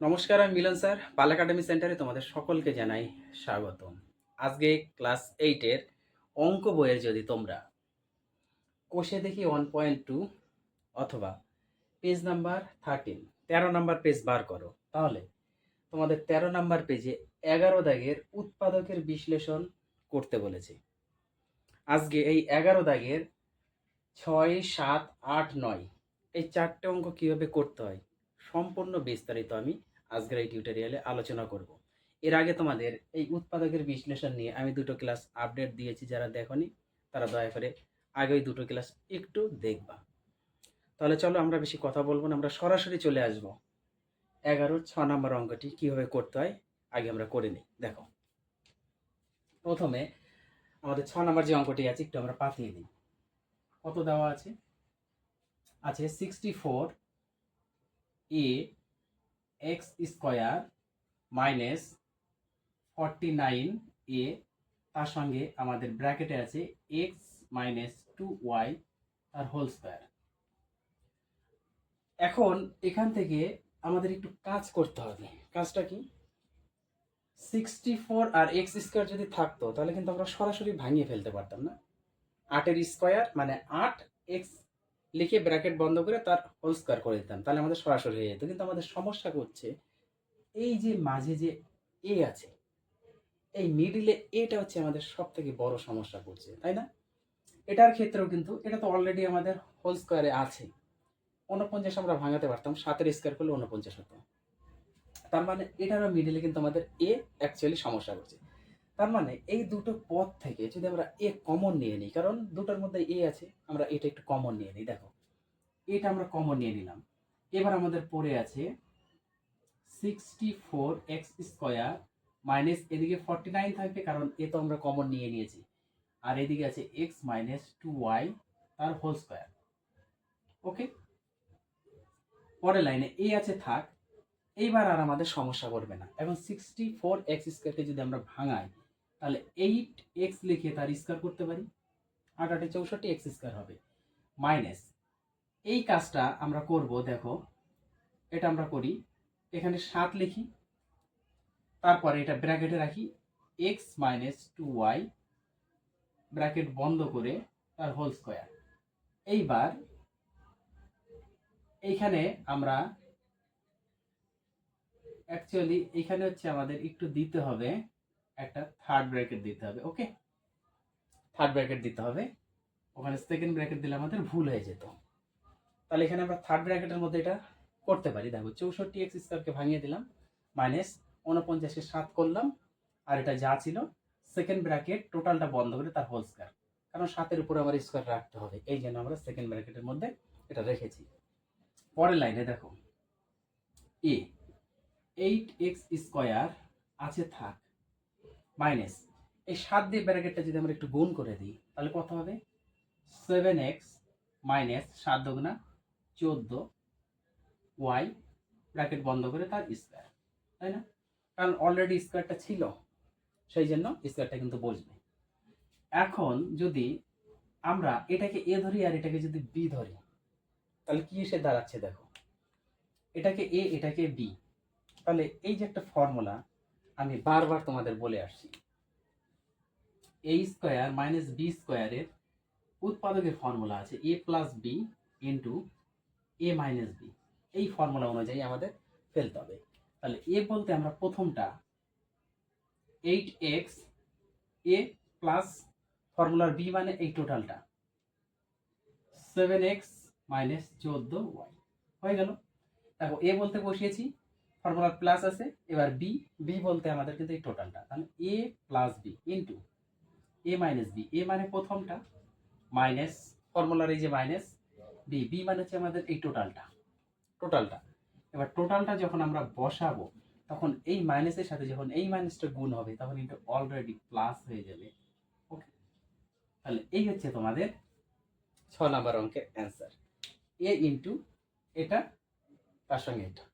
নমস্কার, আমি মিলন স্যার। পাল একাডেমি সেন্টারে তোমাদের সকলকে জানাই স্বাগতম। আজকে ক্লাস এইটের অঙ্ক বইয়ের যদি তোমরা কোষে দেখি ওয়ান পয়েন্ট টু অথবা পেজ নাম্বার থার্টিন তেরো নাম্বার পেজ বার করো। তাহলে তোমাদের তেরো নাম্বার পেজে এগারো দাগের উৎপাদকের বিশ্লেষণ করতে বলেছে। আজকে এই এগারো দাগের ছয়, সাত, আট, নয়, এই চারটে অঙ্ক কীভাবে করতে হয় সম্পূর্ণ বিস্তারিত আমি আজকের এই টিউটোরিয়ালে আলোচনা করব। এর আগে তোমাদের এই উৎপাদকের বিশ্লেষণ নিয়ে আমি দুটো ক্লাস আপডেট দিয়েছি, যারা দেখনি, তারা দয়া করে আগে ওই দুটো ক্লাস একটু দেখবা। তাহলে চলো আমরা বেশি কথা বলব না, আমরা সরাসরি চলে আসব। এগারো, ছ নম্বর অঙ্কটি কীভাবে করতে হয়, আগে আমরা করে নিই, দেখো। প্রথমে আমাদের ছ নম্বর যে অঙ্কটি আছে, একটু আমরা পাতিয়ে দিই। কত দেওয়া আছে? আছে সিক্সটি ফোর এ X square minus forty nine এ তার সঙ্গে আমাদের ব্র্যাকেটে আছে এক্স মাইনাস টু ওয়াই তার হোল স্কোয়ার এখন এখান থেকে আমাদের একটু কাজ করতে হবে। কাজটা কি? সিক্সটি ফোর আর এক্স স্কোয়ার যদি থাকতো, তাহলে কিন্তু আমরা সরাসরি ভাঙিয়ে ফেলতে পারতাম না। আটের স্কোয়ার মানে আট এক্স লিখে ব্র্যাকেট বন্ধ করে তার হোল স্কোয়ার করে দিতাম। তাহলে আমাদের সরাসরি হয়ে যেত। কিন্তু আমাদের সমস্যা করছে এই যে মাঝে যে এ আছে, এই মিডিলে এটা হচ্ছে আমাদের সব থেকে বড় সমস্যা করছে, তাই না? এটার ক্ষেত্রেও কিন্তু এটা তো অলরেডি আমাদের হোল স্কোয়ারে আছে। উনপঞ্চাশ আমরা ভাঙাতে পারতাম, সাতের স্কোয়ার করলে উনপঞ্চাশ হতো। তার মানে এটারও মিডিলে কিন্তু আমাদের এ অ্যাকচুয়ালি সমস্যা করছে। তার মানে এই দুটো পদ থেকে যদি আমরা এ কমন নিয়ে নিই, কারণ দুটোর মধ্যে এ আছে, আমরা এটা একটু কমন নিয়ে নিই। দেখো, এটা আমরা কমন নিয়ে নিলাম। এবার আমাদের পড়ে আছে sixty four X square minus এদিকে ফর্টি নাইন থাকবে, কারণ এ তো আমরা কমন নিয়ে নিয়েছি। আর এদিকে আছে এক্স মাইনাস টু ওয়াই তার হোল স্কোয়ার ওকে পরের লাইনে এ আছে, থাক। এইবার আর আমাদের সমস্যা করবে না। এবং সিক্সটি ফোর এক্স স্কোয়ারকে যদি আমরা ভাঙাই তাহলে এইট এক্স লিখে তার স্কোয়ার করতে পারি। আট আটে চৌষট্টি এক্স স্কোয়ার হবে। মাইনাস এই কাজটা আমরা করব, দেখো, এটা আমরা করি। এখানে সাত লিখি, তারপরে এটা ব্র্যাকেটে রাখি X minus two Y bracket বন্ধ করে তার হোল স্কোয়ার এইবার এইখানে আমরা অ্যাকচুয়ালি এখানে হচ্ছে আমাদের একটু দিতে হবে। একটা থার্ড ব্র্যাকেট দিতে হবে ওকে থার্ড ব্র্যাকেট দিতে হবে। ওখানে সেকেন্ড ব্র্যাকেট দিলে আমাদের ভুল হয়ে যেত। তাহলে এখানে আমরা থার্ড ব্র্যাকেটের মধ্যে এটা করতে পারি। দেখো, চৌষট্টি এক্স স্কোয়ারকে ভাঙিয়ে দিলাম মাইনাস উনপঞ্চাশকে সাত করলাম, আর এটা যা ছিল সেকেন্ড ব্র্যাকেট টোটালটা বন্ধ করে তার হোল স্কোয়ার কারণ সাতের উপরে আমার স্কোয়ার রাখতে হবে, এই জন্য আমরা সেকেন্ড ব্র্যাকেটের মধ্যে এটা রেখেছি। পরের লাইনে দেখো এ এইট এক্স স্কোয়ার আছে থাক। মাইনাস। এই সাত দিয়ে ব্র্যাকেটটা যদি আমরা একটু গুণ করে দিই, তাহলে কত হবে? সেভেন এক্স মাইনাস সাত দুগুণা চোদ্দ ওয়াই ব্র্যাকেট বন্ধ করে তার স্কোয়ার তাই না? কারণ অলরেডি স্কোয়ারটা ছিল, সেই জন্য স্কোয়ারটা কিন্তু বসবে। এখন যদি আমরা এটাকে এ ধরি আর এটাকে যদি বি ধরি, তাহলে কি এসে দাঁড়াচ্ছে দেখো? এটাকে এ এটাকে বি তাহলে এই যে একটা ফর্মুলা আমি বারবার তোমাদের বলে আসছি। এ স্কোয়ার মাইনাস বি স্কোয়ারের উৎপাদকের ফর্মুলা আছে A plus B into A minus B এই ফর্মুলা অনুযায়ী আমাদের ফেলতে হবে। তাহলে এ বলতে আমরা প্রথমটা এইট এক্স এ প্লাস ফর্মুলার বি মানে এই টোটালটা সেভেন এক্স মাইনাস চোদ্দ ওয়াই হয়ে গেল। দেখো এ বলতে বসিয়েছি। ফর্মুলার প্লাস আছে, এবার বি বি বলতে আমাদের কিন্তু এই টোটালটা তাহলে A plus B into A minus B A মানে প্রথমটা মাইনাস ফর্মুলার এই যে মাইনাস বি বি মানে হচ্ছে আমাদের এই টোটালটা টোটালটা এবার টোটালটা যখন আমরা বসাবো, তখন এই মাইনাসের সাথে যখন এই মাইনাসটা গুণ হবে, তখন কিন্তু অলরেডি প্লাস হয়ে যাবে। ওকে তাহলে এই হচ্ছে তোমাদের ছ নাম্বার অঙ্কের অ্যান্সার এ ইন্টু এটা, তার সঙ্গে এটা।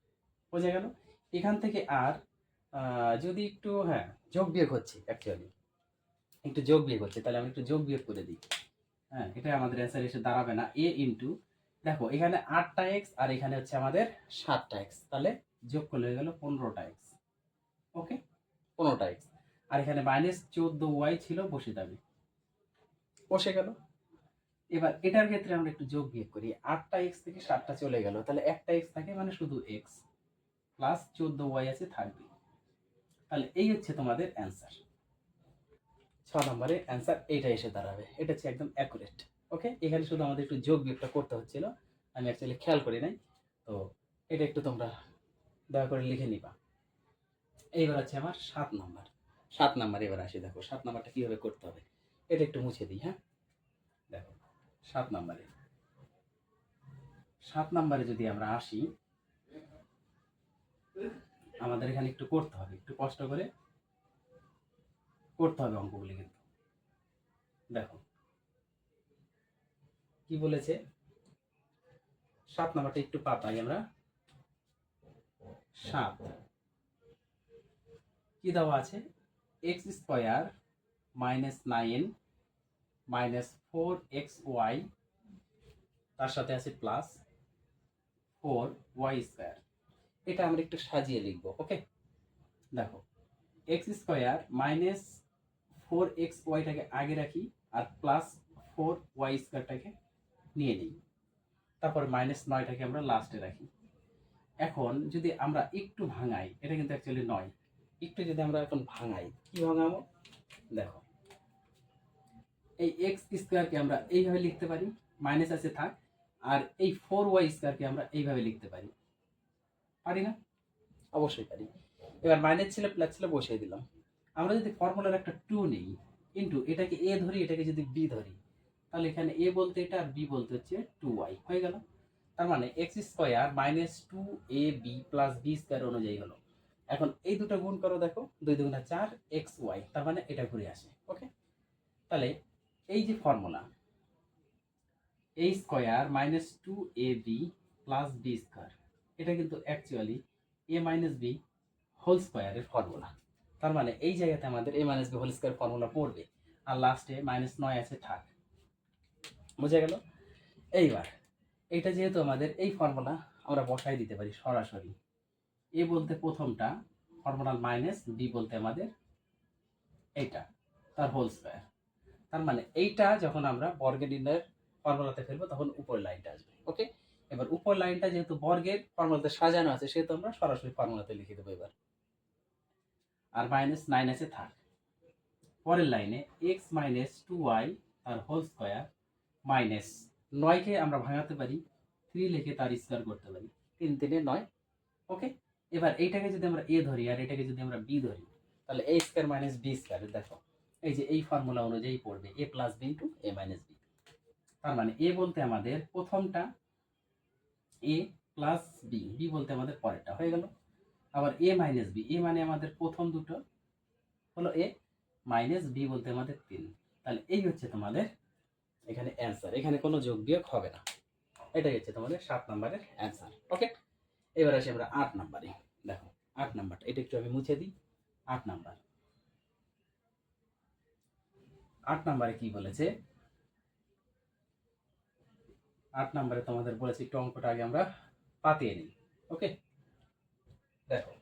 বোঝা গেল? এখান থেকে আর যদি একটু হ্যাঁ যোগ বিয়োগ হচ্ছে অ্যাকচুয়ালি একটু যোগ বিয়োগ হচ্ছে, তাহলে আমি একটু যোগ বিয়োগ করে দিই। হ্যাঁ এটা আমাদের অ্যান্সার এসে দাঁড়াবে না। এ ইন্টু দেখো, এখানে আটটা এক্স আর এখানে হচ্ছে আমাদের সাতটা এক্স তাহলে যোগ করলে হয়ে গেল পনেরোটা এক্স ওকে পনেরোটা এক্স আর এখানে মাইনাস চোদ্দ ওয়াই ছিল, বসে যাবে। বসে গেল। এবার এটার ক্ষেত্রে আমরা একটু যোগ বিয়োগ করি। আটটা এক্স থেকে সাতটা চলে গেল। তাহলে একটা এক্স থাকে মানে শুধু এক্স প্লাস চোদ্দ ওয়াই আছে থাকবে। তাহলে এই হচ্ছে তোমাদের অ্যান্সার ছ নম্বরে অ্যান্সার এইটা এসে দাঁড়াবে। এটা হচ্ছে একদম অ্যাকুরেট ওকে এখানে শুধু আমাদের একটু যোগ বিয়োগটা করতে হচ্ছিল। আমি অ্যাকচুয়ালি খেয়াল করি নাই। তো এটা একটু তোমরা দয়া করে লিখে নিবা। এইবার হচ্ছে আমার সাত নাম্বার। সাত নাম্বার এবার আসি, দেখো, সাত নাম্বারটা কীভাবে করতে হবে? এটা একটু মুছে দিই হ্যাঁ? দেখো, সাত নাম্বারে। সাত নাম্বারে যদি আমরা আসি আমাদের এখানে একটু করতে হবে, একটু কষ্ট করে করতে হবে অঙ্কগুলি কিন্তু। দেখো। কি বলেছে? সাত নাম্বারটা একটু পাতাই আমরা। সাত। কি দেওয়া আছে? X square minus nine minus four X Y তার সাথে আছে প্লাস ফোর ওয়াই স্কোয়ার এটা আমরা একটু সাজিয়ে লিখব ওকে দেখো X square minus four X ওয়াইটাকে আগে রাখি আর প্লাস ফোর ওয়াই স্কোয়ারটাকে নিয়ে নিই। তারপর মাইনাস নয়টাকে আমরা লাস্টে রাখি। এখন যদি আমরা একটু ভাঙাই, এটা কিন্তু অ্যাকচুয়ালি নয়। একটু যদি আমরা এখন ভাঙাই, কি ভাঙাবো? দেখো, এই এক্স স্কোয়ারকে আমরা এইভাবে লিখতে পারি মাইনাস আছে থাক, আর এই ফোর ওয়াই স্কোয়ারকে আমরা এইভাবে লিখতে পারি। পারি না? অবশ্যই পারি। এবার মাইনাস ছিল প্লাস ছিল বসিয়ে দিলাম। আমরা যদি ফর্মুলার একটা টু নেই ইন্টু এটাকে এ ধরি, এটাকে যদি বি ধরি, তাহলে এখানে এ বলতে এটা আর বি বলতে হচ্ছে টু ওয়াই হয়ে গেল। তার মানে X square minus two A B plus B square অনুযায়ী হলো। এখন এই দুটো গুণ করো দেখো, দুই দুগুণা চার এক্স ওয়াই তার মানে এটা ঘুরে আসে ওকে তাহলে এই যে formula A square minus two A B plus B square এটা কিন্তু actually A minus B whole স্কোয়ারের ফর্মুলা তার মানে এই জায়গাতে আমাদের A minus B whole square formula পড়বে। আর লাস্টে মাইনাস নয় আছে, থাক। বুঝা গেল? এইবার, এটা যেহেতু আমাদের এই ফর্মুলা আমরা বসাই দিতে পারি সরাসরি। এ বলতে প্রথমটা ফর্মুলার মাইনাস বি বলতে আমাদের এইটা তার হোল স্কোয়ার তার মানে এইটা যখন আমরা নির্ণয়ের ফর্মুলাতে ফেলব, তখন উপর লাইনটা আসবে ওকে এবার উপর লাইনটা যেহেতু বর্গের ফর্মুলাতে সাজানো আছে, সেহেতু আমরা সরাসরি ফর্মুলাতে লিখে দেবো এবার। আর মাইনাস নাইন আছে, থাক। পরের লাইনে এক্স মাইনাস টু ওয়াই তার হোল স্কোয়ার মাইনাস নয়কে আমরা ভাঙাতে পারি থ্রি লিখে তার স্কোয়ার করতে পারি, তিন তিনে নয়। ওকে এবার এইটাকে যদি আমরা এ ধরি আর এটাকে যদি আমরা বি ধরি, তাহলে A square minus B square দেখো। এই যে এই ফর্মুলা অনুযায়ী পড়বে A plus B into A minus B তার মানে এ বলতে আমাদের প্রথমটা এ প্লাস বি বি বলতে আমাদের পরেরটা, হয়ে গেল। আবার এ মাইনাস বি এ মানে আমাদের প্রথম দুটো, হলো এ মাইনাস বি বলতে আমাদের তিন। তাহলে এই হচ্ছে তোমাদের এখানে অ্যান্সার এখানে কোনো যোগ হবে না। এটাই হচ্ছে তোমাদের সাত নম্বরের অ্যান্সার ওকে এবার আসি আমরা আট নাম্বারে। দেখো, আট নাম্বারটা, এটা একটু আমি মুছে দিই। আট নাম্বার। আট নাম্বারে কি বলেছে? আট নাম্বারে তোমাদের বলেছে একটু অঙ্কটা আগে আমরা পাতিয়ে নিই, ওকে? দেখো,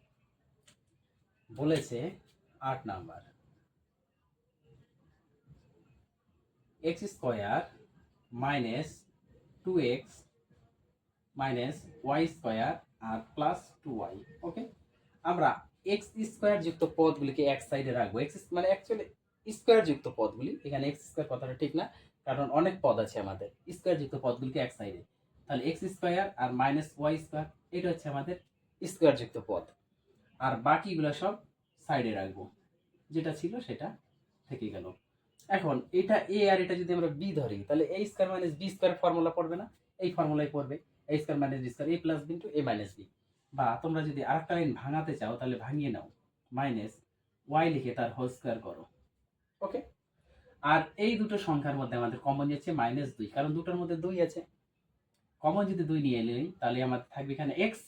বলেছে আট number. X square minus two X minus Y square আর প্লাস টু ওয়াই, ওকে? আমরা এক্স স্কোয়ার যুক্ত পদগুলিকে এক সাইডে রাখব। এক্স মানে অ্যাকচুয়ালি স্কোয়ার যুক্ত পদগুলি, এখানে এক্স স্কোয়ার কথাটা ঠিক না। কারণ অনেক পদ আছে আমাদের। স্কোয়ার যুক্ত পদগুলিকে এক সাইডে তাহলে এক্স স্কোয়ার আর মাইনাস ওয়াই স্কোয়ার, এটা হচ্ছে আমাদের স্কোয়ার যুক্ত পদ। আর বাকিগুলো সব সাইডে রাখব। যেটা ছিল সেটা থেকে গেল। এখন এটা এ আর এটা যদি আমরা বি ধরি, তাহলে a square minus b square formula পড়বে না? এই ফর্মুলাই পড়বে। A square minus b square a plus b into a minus b বা তোমরা যদি আরেকটা লাইন ভাঙাতে চাও, তাহলে ভাঙিয়ে নাও। মাইনাস ওয়াই লিখে তার হোল স্কোয়ার করো। ওকে আর এই দুটো সংখ্যার মধ্যে আমাদের কমন যাচ্ছে মাইনাস দুই। কারণ দুটোর মধ্যে দুই আছে। কমন যদি দুই নিয়ে নিই, তাহলে আমাদের থাকবে এখানে এক্স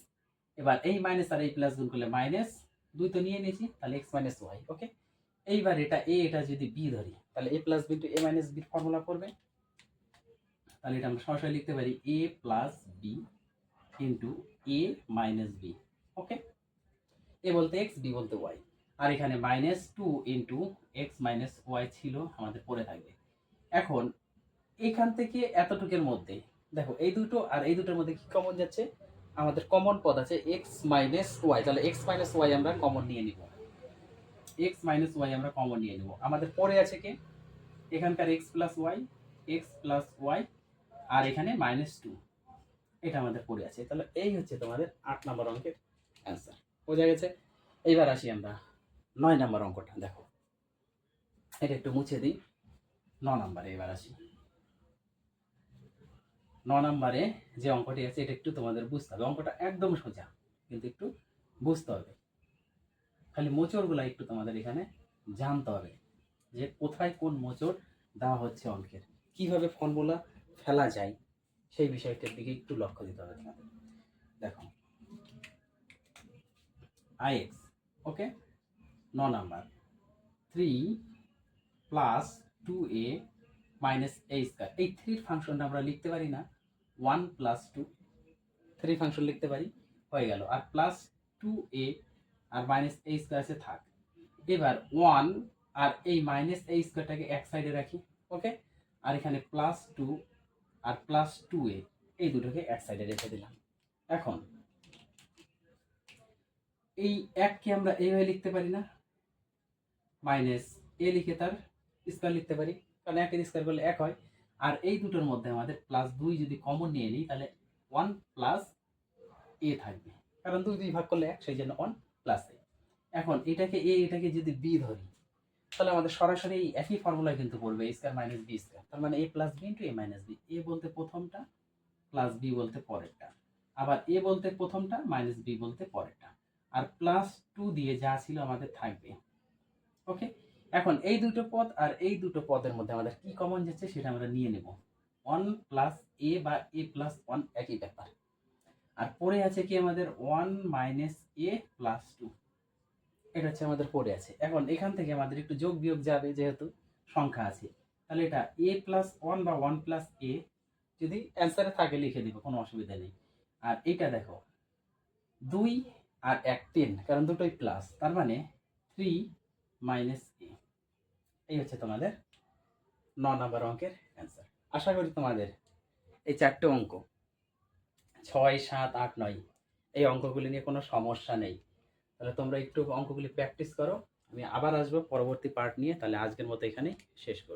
এবার এই মাইনাস আর এই প্লাস গুণ করলে মাইনাস দুই তো নিয়ে নিয়েছি, তাহলে এক্স মাইনাস ওয়াই ওকে এইবার এটা এ এটা যদি বি ধরি, তাহলে a plus b to a minus বির ফর্মুলা করবে তাহলে এটা আমরা সরাসরি লিখতে পারি a plus b into a minus b okay a বলতে এক্স বি বলতে ওয়াই আর এখানে minus two into x minus y ছিল আমাদের পড়ে থাকবে। এখন এখান থেকে এতটুকের মধ্যে, দেখো এই দুটো আর এই দুটোর মধ্যে কি কমন যাচ্ছে? আমাদের কমন পদ আছে এক্স মাইনাস ওয়াই তাহলে এক্স মাইনাস ওয়াই আমরা কমন নিয়ে নিব। এক্স মাইনাস ওয়াই আমরা কমন নিয়ে নিব। আমাদের পরে আছে কি? এখানকার x plus y x plus y আর এখানে মাইনাস টু এটা আমাদের পড়ে আছে। তাহলে এই হচ্ছে তোমাদের আট নম্বর অঙ্কের অ্যান্সার বোঝা গেছে? এইবার আসি আমরা। নয় নম্বর অঙ্কটা, দেখো। এটা একটু মুছে দিই। ন নম্বরে এবার আসি। ন নম্বরে যে অঙ্কটি আছে, এটা একটু তোমাদের বুঝতে হবে। অঙ্কটা একদম সোজা, কিন্তু একটু বুঝতে হবে। খালি মোচড়গুলো একটু তোমাদের এখানে জানতে হবে যে কোথায় কোন মোচড় দেওয়া হচ্ছে অঙ্কের। কীভাবে ফর্মুলা ফেলা যায়, সেই বিষয়টার দিকে একটু লক্ষ্য দিতে হবে তোমাদের। দেখো। I x, okay? ন number. Three plus two a minus a square এই থ্রির ফাংশনটা আমরা লিখতে পারি না। One plus two three function লিখতে পারি। হয়ে গেল। আর প্লাস টু এ আর মাইনাস এ স্কোয়ার আছে থাক। এবার ওয়ান আর এই মাইনাস এ স্কোয়ারটাকে এক সাইডে রাখি। ওকে আর এখানে প্লাস টু আর প্লাস টু এ এই দুটোকে এক সাইডে রেখে দিলাম। এখন, এই এককে আমরা এইভাবে লিখতে পারি না। মাইনাস এ লিখে তার স্কোয়ার লিখতে পারি। কারণ একের স্কোয়ার করলে এক হয়। আর এই দুটোর মধ্যে আমাদের প্লাস দুই যদি কমন নিয়ে নিই, তাহলে ওয়ান প্লাস এ থাকবে। কারণ দুই দুই ভাগ করলে এক, সেই জন্য ওয়ান প্লাস এ এখন এটাকে এ এটাকে যদি বি ধরি, তাহলে আমাদের সরাসরি এই একই ফর্মুলা কিন্তু পড়বে a square minus b square তার মানে a plus b into a minus b a বলতে প্রথমটা প্লাস বি বলতে পরেরটা। আবার এ বলতে প্রথমটা মাইনাস বি বলতে পরেরটা। আর প্লাস টু দিয়ে যা ছিল আমাদের থাকবে। ওকে এখন এই দুটো পদ আর এই দুটো পদের মধ্যে আমাদের কি কমন যাচ্ছে সেটা আমরা নিয়ে নেব। ওয়ান প্লাস এ বা এ প্লাস ওয়ান একই ব্যাপার। আর পরে আছে কি আমাদের one minus a plus two এটা হচ্ছে আমাদের পড়ে আছে। এখন এখান থেকে আমাদের একটু যোগ বিয়োগ যাবে যেহেতু সংখ্যা আছে। তাহলে এটা এ প্লাস ওয়ান বা ওয়ান প্লাস এ যদি অ্যান্সারে থাকে লিখে দিব, কোনো অসুবিধা নেই। আর এটা দেখো, দুই আর এক তিন, কারণ দুটোই প্লাস তার মানে থ্রি মাইনাস ই এই হচ্ছে তোমাদের ন নম্বর অঙ্কের অ্যান্সার আশা করি তোমাদের এই চারটে অঙ্ক, ছয়, সাত, আট, নয়, এই অঙ্কগুলি নিয়ে কোনো সমস্যা নেই। তাহলে তোমরা একটু অঙ্কগুলি প্র্যাকটিস করো। আমি আবার আসব পরবর্তী পার্ট নিয়ে। তাহলে আজকের মতো এখানে শেষ করব